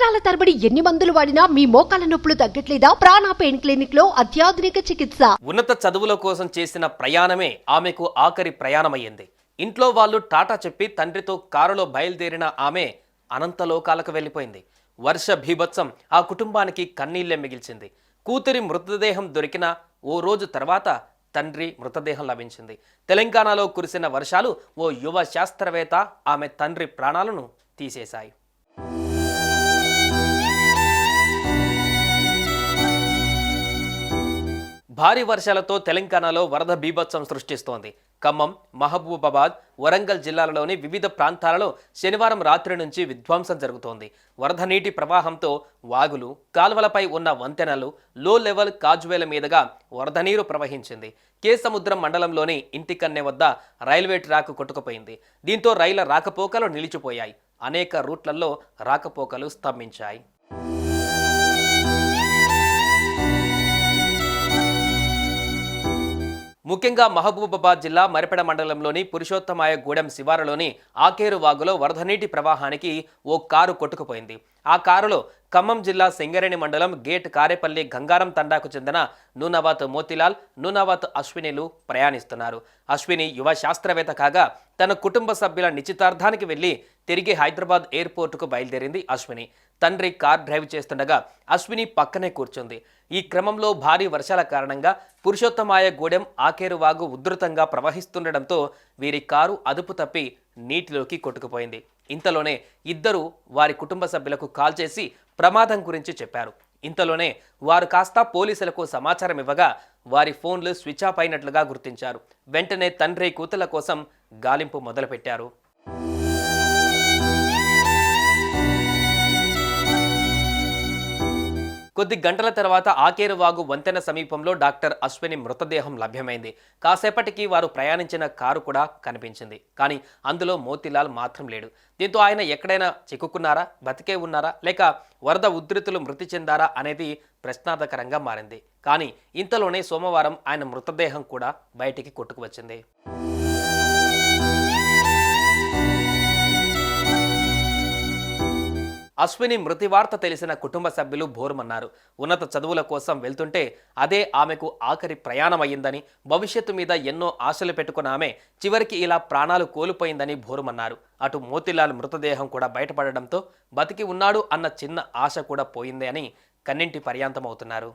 సంవత్సరాల తరబడి ఎన్ని మందులు వాడినా మీ మోకాల నొప్పులు తగ్గట్లేదా? ప్రాణా పెయిన్ క్లినిక్లో అత్యాధునిక చికిత్స. ఉన్నత చదువుల కోసం చేసిన ప్రయాణమే ఆమెకు ఆఖరి ప్రయాణమయ్యింది. ఇంట్లో వాళ్ళు టాటా చెప్పి తండ్రితో కారులో బయలుదేరిన ఆమె అనంత లోకాలకు వెళ్ళిపోయింది. వర్ష భీభత్సం ఆ కుటుంబానికి కన్నీళ్ళే మిగిల్చింది. కూతురి మృతదేహం దొరికిన ఓ రోజు తర్వాత తండ్రి మృతదేహం లభించింది. తెలంగాణలో కురిసిన వర్షాలు ఓ యువ శాస్త్రవేత్త ఆమె తండ్రి ప్రాణాలను తీసేశాయి. భారీ వర్షాలతో తెలంగాణలో వరద బీభత్సం సృష్టిస్తోంది. ఖమ్మం మహబూబాబాద్ వరంగల్ జిల్లాలలోని వివిధ ప్రాంతాలలో శనివారం రాత్రి నుంచి విధ్వంసం జరుగుతోంది. వరద నీటి ప్రవాహంతో వాగులు కాల్వలపై ఉన్న వంతెనలు లో లెవెల్ కాజువేల మీదుగా వరద నీరు ప్రవహించింది. కే సముద్రం మండలంలోని ఇంటికన్నె వద్ద రైల్వే ట్రాక్ కొట్టుకుపోయింది. దీంతో రైళ్ళ రాకపోకలు నిలిచిపోయాయి. అనేక రూట్లలో రాకపోకలు స్తంభించాయి. ముఖ్యంగా మహబూబాబాద్ జిల్లా మరిపెడ మండలంలోని పురుషోత్తమాయ గూడెం శివారులోని ఆకేరు వాగులో వరద నీటి ప్రవాహానికి ఓ కారు కొట్టుకుపోయింది. ఆ కారులో ఖమ్మం జిల్లా సింగరేణి మండలం గేట్ కారేపల్లి గంగారం తండాకు చెందిన నూనవాత్ మోతిలాల్ నూనవాత్ అశ్వినిలు ప్రయాణిస్తున్నారు. అశ్విని యువ శాస్త్రవేత్త కాగా తన కుటుంబ సభ్యుల నిశ్చితార్థానికి వెళ్ళి తిరిగి హైదరాబాద్ ఎయిర్పోర్టుకు బయలుదేరింది అశ్విని. తండ్రి కార్ డ్రైవ్ చేస్తుండగా అశ్విని పక్కనే కూర్చుంది. ఈ క్రమంలో భారీ వర్షాల కారణంగా పురుషోత్తమాయ గూడెం ఆకేరు వాగు ఉధృతంగా ప్రవహిస్తుండటంతో వీరి కారు అదుపు తప్పి నీటిలోకి కొట్టుకుపోయింది. ఇంతలోనే ఇద్దరు వారి కుటుంబ సభ్యులకు కాల్ చేసి ప్రమాదం గురించి చెప్పారు. ఇంతలోనే వారు కాస్త పోలీసులకు సమాచారం ఇవ్వగా వారి ఫోన్లు స్విచ్ ఆఫ్ అయినట్లుగా గుర్తించారు. వెంటనే తండ్రి కూతుల కోసం గాలింపు మొదలుపెట్టారు. కొద్ది గంటల తర్వాత ఆకేరు వాగు వంతెన సమీపంలో డాక్టర్ అశ్విని మృతదేహం లభ్యమైంది. కాసేపటికి వారు ప్రయాణించిన కారు కూడా కనిపించింది. కానీ అందులో మోతిలాల్ మాత్రం లేడు. దీంతో ఆయన ఎక్కడైనా చిక్కుకున్నారా? బతికే ఉన్నారా? లేక వరద ఉధృతులు మృతి చెందారా అనేది ప్రశ్నార్థకరంగా మారింది. కానీ ఇంతలోనే సోమవారం ఆయన మృతదేహం కూడా బయటికి కొట్టుకువచ్చింది. అశ్విని మృతి వార్త తెలిసిన కుటుంబ సభ్యులు బోరుమన్నారు. ఉన్నత చదువుల కోసం వెళ్తుంటే అదే ఆమెకు ఆఖరి ప్రయాణమయ్యిందని భవిష్యత్తు మీద ఎన్నో ఆశలు పెట్టుకున్న ఆమె చివరికి ఇలా ప్రాణాలు కోల్పోయిందని బోరుమన్నారు. అటు మోతిలాల్ మృతదేహం కూడా బయటపడడంతో బతికి ఉన్నాడు అన్న చిన్న ఆశ కూడా పోయింది అని కన్నింటి పర్యాంతమవుతున్నారు.